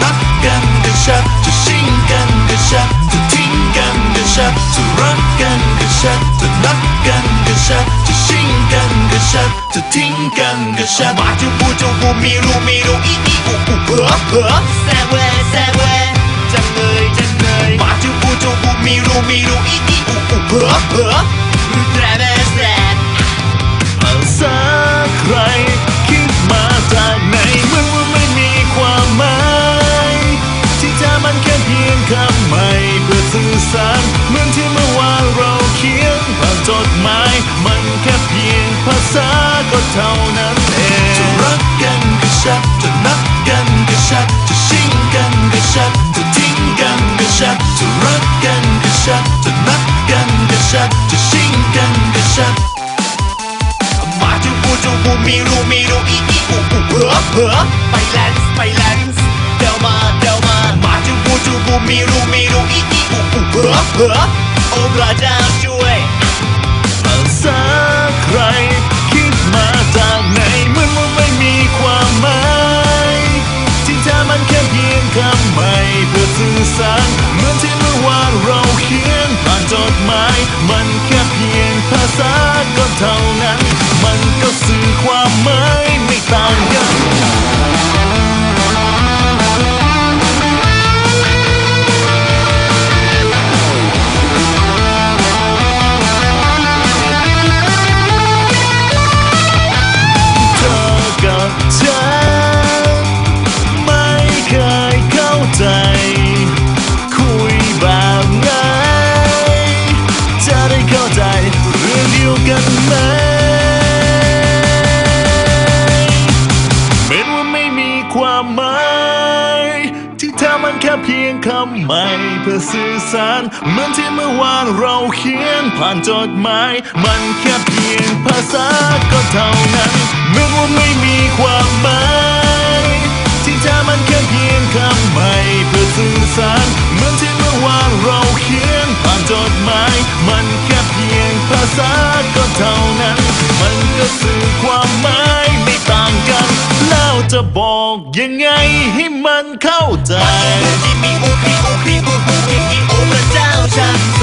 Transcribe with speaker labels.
Speaker 1: Not gonna shut, just think gonna shut. Just think 迷路，迷路一一五五，呵呵，三位，三位 shot shut, ผ่านจดหมาย มันแค่เพียงภาษาก็เท่านั้นเองจะรักกันก็ชัดจะนักกันก็ชัดจะชิงกันก็ชัดจะทิ้งกันก็ชัดจะรักกันก็ชัดจะนักกันก็ชัดจะชิงกันก็ชัดมาจูบูจูบูมีรู้มีรู้อีอีอูอูเออเออ
Speaker 2: ไปแลนส์ไปแลนส์เดี๋ยวมาเดี๋ยวมา
Speaker 1: มาจูบูจูบูมีรู้มีรู้อีอีอูอูเออเออ
Speaker 2: โอ้พระเจ้าช่
Speaker 1: เดียวกันไหมเป็นว่าไม่มีความหมายที่แท้มันแค่เพียงคำใหม่เพื่อสื่อสารเหมือนที่เมื่อวานเราเขียนผ่านจดหมาย มันแค่เพียงภาษาก็เท่านั้นเหมือนว่าไม่มีความหมายที่แท้มันแค่เพียงคำใหม่เพื่อสื่อสาร ก็เท่านั้น มันก็สื่อความหมายไม่ต่างกัน แล้วจะบอกยังไงให้มันเข้าใจที่มีโอุปมีอุปมีอุปมีอุปเจ้าฉัน